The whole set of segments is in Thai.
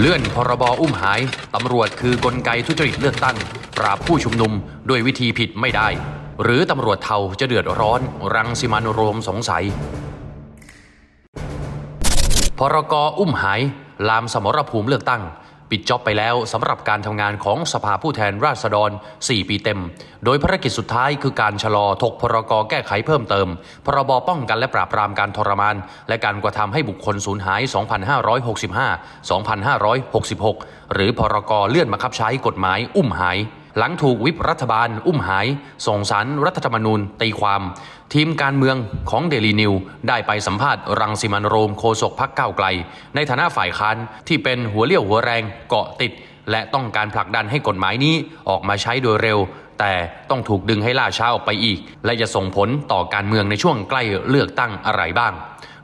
เลื่อนพรบอุ้มหาย ตำรวจคือกลไกทุจริตเลือกตั้ง ปราบผู้ชุมนุมด้วยวิธีผิดไม่ได้ หรือตำรวจเทาจะเดือดร้อน รังสิมันโรมสงสัย พรกอุ้มหาย ลามสมรภูมิเลือกตั้ง ปิดจ็อบไปแล้วสำหรับการทำงานของสภาผู้แทนราษฎร 4 ปีเต็ม โดยภารกิจสุดท้ายคือการชะลอถกพรกแก้ไขเพิ่มเติม พรบป้องกันและปราบปรามการทรมาน และการกระทำให้บุคคลสูญหาย 2565 2566 หรือพรกเลื่อนมาคับใช้กฎหมายอุ้มหาย หลังถูกวิปรัฐบาล อุ้มหาย ส่งสารรัฐธรรมนูญ ตีความ ทีมการเมืองของเดลีนิวได้ไปสัมภาษณ์รังสิมันโรมโคศกพักเก้าไกล ในฐานะฝ่ายค้านที่เป็นหัวเลี้ยวหัวแรงเกาะติด และต้องการผลักดันให้กฎหมายนี้ออกมาใช้โดยเร็ว แต่ต้องถูกดึงให้ล่าช้าออกไปอีก และจะส่งผลต่อการเมืองในช่วงใกล้เลือกตั้งอะไรบ้าง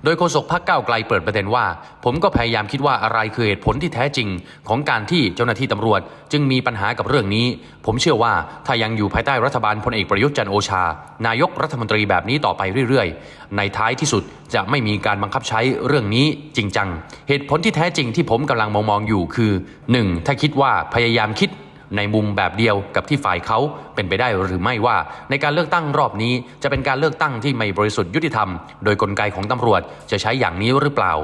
โดยโฆษกพักก้าวไกลเปิดประเด็นว่า ผมก็พยายามคิดว่าอะไรคือเหตุผลที่แท้จริง ของการที่เจ้าหน้าที่ตำรวจ จึงมีปัญหากับเรื่องนี้ ผมเชื่อว่าถ้ายังอยู่ภายใต้รัฐบาลพลเอกประยุทธ์จันโอชา นายกรัฐมนตรีแบบนี้ต่อไปเรื่อยๆ ในท้ายที่สุดจะไม่มีการบังคับใช้เรื่องนี้จริงจังเหตุผลที่แท้จริงที่ผมกำลังมองมองๆอยู่คือ 1. ถ้าคิดว่าพยายามคิด ในมุมแบบเดียวกับที่ฝ่ายเขาเป็นไปได้หรือไม่ว่า ในการเลือกตั้งรอบนี้จะเป็นการเลือกตั้งที่ไม่บริสุทธิ์ยุติธรรม โดยกลไกของตำรวจจะใช้อย่างนี้หรือเปล่า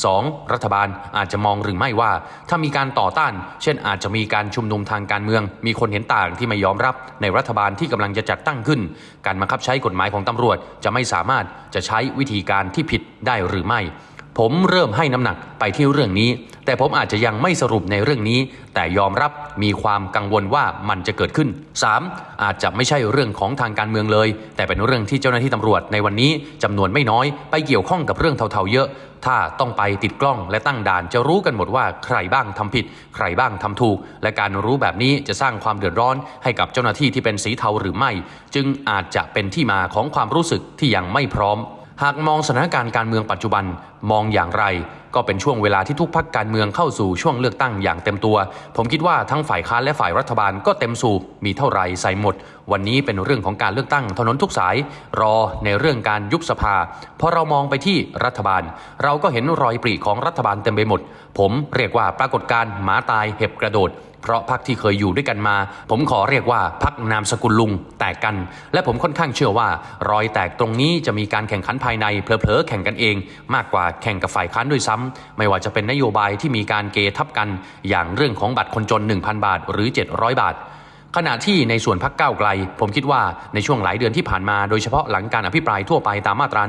2. รัฐบาลอาจจะมองหรือไม่ว่า ถ้ามีการต่อต้าน เช่นอาจจะมีการชุมนุมทางการเมือง มีคนเห็นต่างที่ไม่ยอมรับ ในรัฐบาลที่กำลังจะจัดตั้งขึ้น การบังคับใช้กฎหมายของตำรวจจะไม่สามารถจะใช้วิธีการที่ผิดได้หรือไม่ ผมเริ่มให้น้ำหนักไปที่เรื่องนี้ แต่ผมอาจจะยังไม่สรุปในเรื่องนี้ แต่ยอมรับมีความกังวลว่ามันจะเกิดขึ้น 3. อาจจะไม่ใช่เรื่องของทางการเมืองเลย แต่เป็นเรื่องที่เจ้าหน้าที่ตำรวจในวันนี้จำนวนไม่น้อย ไปเกี่ยวข้องกับเรื่องเทาๆเยอะ ถ้าต้องไปติดกล้องและตั้งด่านจะรู้กันหมดว่าใครบ้างทำผิด ใครบ้างทำถูก และการรู้แบบนี้จะสร้างความเดือดร้อน ให้กับเจ้าหน้าที่ที่เป็นสีเทาหรือไม่ จึงอาจจะเป็นที่มาของความรู้สึกที่ยังไม่พร้อม หากมองสถานการณ์การเมืองปัจจุบันมองอย่างไร ก็เป็นช่วงเวลาที่ทุกพักการเมืองเข้าสู่ช่วงเลือกตั้งอย่างเต็มตัว ผมคิดว่าทั้งฝ่ายค้านและฝ่ายรัฐบาลก็เต็มสูบมีเท่าไรใส่หมด วันนี้เป็นเรื่องของการเลือกตั้งถนนทุกสาย รอในเรื่องการยุบสภาพอเรามองไปที่รัฐบาล เราก็เห็นรอยปรีของรัฐบาลเต็มไปหมด ผมเรียกว่าปรากฏการณ์หมาตายเห็บกระโดด เพราะพักที่เคยอยู่ด้วยกันมา ผมขอเรียกว่าพักนามสกุลลุงแตกกัน และผมค่อนข้างเชื่อว่า รอยแตกตรงนี้จะมีการแข่งขันภายในเพลอๆแข่งกันเอง มากกว่าแข่งกับฝ่ายค้านด้วยซ้ำไม่ว่าจะเป็นนโยบายที่มีการเกทับกัน อย่างเรื่องของบัตรคนจน 1,000 บาท หรือ 700 บาท ขณะที่ในส่วนพักเก้าไกล ผมคิดว่าในช่วงหลายเดือนที่ผ่านมาโดยเฉพาะหลังการอภิปรายทั่วไปตามมาตรา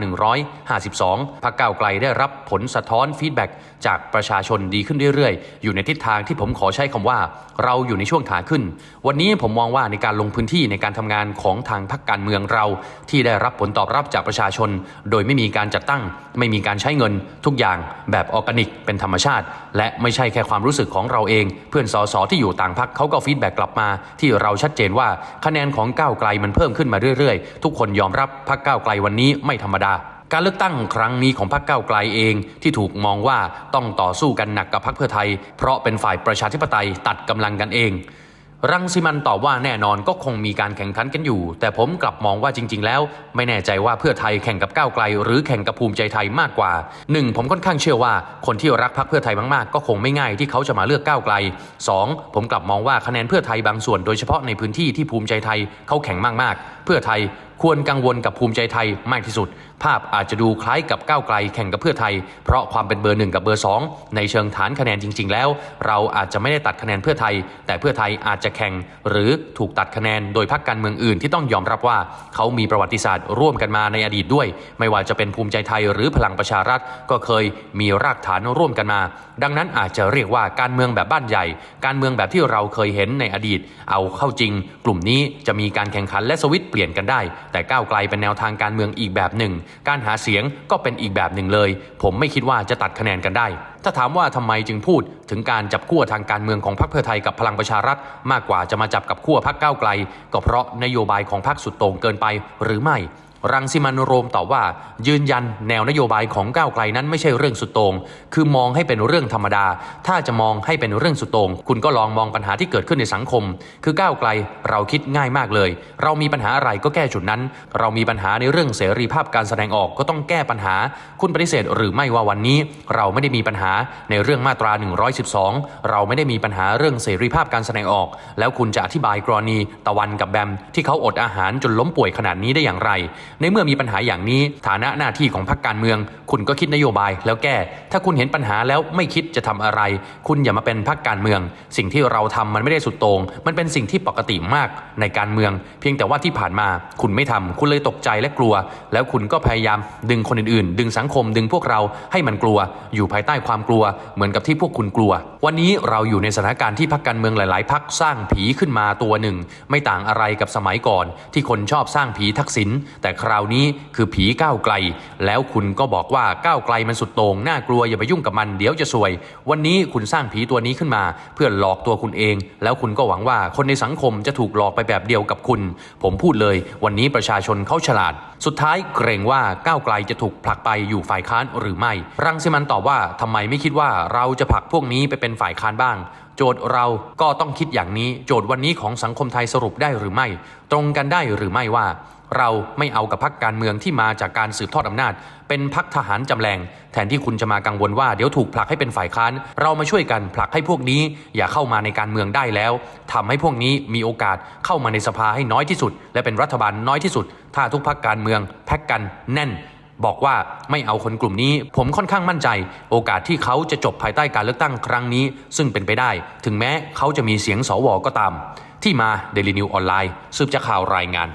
152 พักเก้าไกลได้รับผลสะท้อนฟีดแบ็กจากประชาชนดีขึ้นเรื่อยๆ อยู่ในทิศทางที่ผมขอใช้คำว่า เราอยู่ในช่วงขาขึ้น วันนี้ผมมองว่าในการลงพื้นที่ในการทำงานของทางพักการเมืองเรา ที่ได้รับผลตอบรับจากประชาชน โดยไม่มีการจัดตั้ง ไม่มีการใช้เงิน ทุกอย่างแบบออร์แกนิกเป็นธรรมชาติ และไม่ใช่แค่ความรู้สึกของเราเอง เพื่อนสสที่อยู่ต่างพักเขาก็ฟีดแบ็กกลับมาที่เราชัดเจนว่าคะแนนของก้าวไกลมันเพิ่มขึ้นมาเรื่อยๆ ทุกคนยอมรับพรรคก้าวไกลวันนี้ไม่ธรรมดาการเลือกตั้งครั้งนี้ของพรรคก้าวไกลเองที่ถูกมองว่าต้องต่อสู้กันหนักกับพรรคเพื่อไทย เพราะเป็นฝ่ายประชาธิปไตยตัดกำลังกันเอง รังสิมันตอบว่าแน่นอนก็คงมีการแข่งขันกันอยู่ แต่ผมกลับมองว่าจริง ๆ แล้ว ไม่แน่ใจว่าเพื่อไทยแข่งกับก้าวไกล หรือแข่งกับภูมิใจไทยมากกว่าหนึ่งผมค่อนข้างเชื่อว่าคนที่รักพรรคเพื่อไทยมากๆ ก็คงไม่ง่ายที่เขาจะมาเลือกก้าวไกลสองผมกลับมองว่าคะแนนเพื่อไทยบางส่วนโดยเฉพาะในพื้นที่ที่ภูมิใจไทยเขาแข่งมากๆ เพื่อไทย ควรกังวลกับภูมิใจไทยมากที่สุด ภาพอาจจะดูคล้ายกับก้าวไกลแข่งกับเพื่อไทย เพราะความเป็นเบอร์หนึ่งกับเบอร์สองในเชิงฐานคะแนนจริง ๆ แล้ว เราอาจจะไม่ได้ตัดคะแนนเพื่อไทย แต่เพื่อไทยอาจจะแข่ง หรือถูกตัดคะแนนโดยพรรคการเมืองอื่นที่ต้องยอมรับว่า เขามีประวัติศาสตร์ร่วมกันมาในอดีตด้วย ไม่ว่าจะเป็นภูมิใจไทยหรือพลังประชารัฐก็เคยมีรากฐานร่วมกันมา ดังนั้นอาจจะเรียกว่าการเมืองแบบบ้านใหญ่ การเมืองแบบที่เราเคยเห็นในอดีต เอาเข้าจริง กลุ่มนี้จะมีการแข่งขันและสวิตช์เปลี่ยนกันได้ แต่ก้าวไกลเป็นแนวทางการเมืองอีกแบบหนึ่ง การหาเสียงก็เป็นอีกแบบหนึ่งเลย ผมไม่คิดว่าจะตัดคะแนนกันได้ ถ้าถามว่าทำไมจึงพูดถึงการจับขั้วทางการเมืองของพรรคเพื่อไทยกับพลังประชารัฐ มากกว่าจะมาจับกับขั้วพรรคก้าวไกล ก็เพราะนโยบายของพรรคสุดโต่งเกินไปหรือไม่ รังสิมันโรมตอบว่า ยืนยันแนวนโยบายของก้าวไกลนั้นไม่ใช่เรื่องสุดโต่งคือมองให้เป็นเรื่องธรรมดา ถ้าจะมองให้เป็นเรื่องสุดโต่งคุณก็ลองมองปัญหาที่เกิดขึ้นในสังคม คือก้าวไกลเราคิดง่ายมากเลย เรามีปัญหาอะไรก็แก้จุดนั้น เรามีปัญหาในเรื่องเสรีภาพการแสดงออกก็ต้องแก้ปัญหา คุณปฏิเสธหรือไม่ว่าวันนี้ เราไม่ได้มีปัญหาในเรื่องมาตรา 112 เราไม่ได้มีปัญหาเรื่องเสรีภาพการแสดงออก แล้วคุณจะอธิบายกรณีตะวันกับแบมที่เขาอดอาหารจนล้มป่วยขนาดนี้ได้อย่างไรในเมื่อมีปัญหาอย่างนี้ ฐานะหน้าที่ของพรรคการเมือง คุณก็คิดนโยบายแล้วแก้ ถ้าคุณเห็นปัญหาแล้วไม่คิดจะทำอะไร คุณอย่ามาเป็นพรรคการเมือง สิ่งที่เราทำมันไม่ได้สุดโต่งมันเป็นสิ่งที่ปกติมากในการเมือง เพียงแต่ว่าที่ผ่านมา คุณไม่ทำคุณเลยตกใจและกลัว แล้วคุณก็พยายาม ดึงคนอื่นๆ ดึงสังคมดึงพวกเราให้มันกลัว อยู่ภายใต้ความกลัว เหมือนกับที่พวกคุณกลัว วันนี้เราอยู่ในสถานการณ์ที่พรรคการเมืองหลาย ๆพรรคสร้างผีขึ้นมาตัวหนึ่ง ไม่ต่างอะไรกับสมัยก่อน ที่คนชอบสร้างผีทักษิณแต่คราวนี้คือผีก้าวไกล แล้วคุณก็บอกว่าก้าวไกลมันสุดโต่งน่ากลัวอย่าไปยุ่งกับมันเดี๋ยวจะซวย วันนี้คุณสร้างผีตัวนี้ขึ้นมา เพื่อหลอกตัวคุณเอง แล้วคุณก็หวังว่าคนในสังคมจะถูกหลอกไปแบบเดียวกับคุณ ผมพูดเลย วันนี้ประชาชนเขาฉลาด สุดท้ายเกรงว่าก้าวไกลจะถูกผลักไปอยู่ฝ่ายค้านหรือไม่ รังสิมันตอบว่าทำไมไม่คิดว่าเราจะผลักพวกนี้ไปเป็นฝ่ายค้านบ้างโจทย์เราก็ต้องคิดอย่างนี้ โจทย์วันนี้ของสังคมไทยสรุปได้หรือไม่ ตรงกันได้หรือไม่ว่า เราไม่เอากับพักการเมืองที่มาจากการสืบทอดอำนาจ เป็นพักทหารจำแรง แทนที่คุณจะมากังวลว่าเดี๋ยวถูกผลักให้เป็นฝ่ายค้าน เรามาช่วยกันผลักให้พวกนี้ อย่าเข้ามาในการเมืองได้แล้วทำให้พวกนี้มีโอกาสเข้ามาในสภาให้น้อยที่สุด และเป็นรัฐบาลน้อยที่สุด ถ้าทุกพักการเมืองแพ็กกันแน่นบอกว่าไม่เอาคนกลุ่มนี้ ผมค่อนข้างมั่นใจ โอกาสที่เขาจะจบภายใต้การเลือกตั้งครั้งนี้ ซึ่งเป็นไปได้ ถึงแม้เขาจะมีเสียงสวก็ตาม ที่มาเดลินิวออนไลน์สืบจากข่าวรายงาน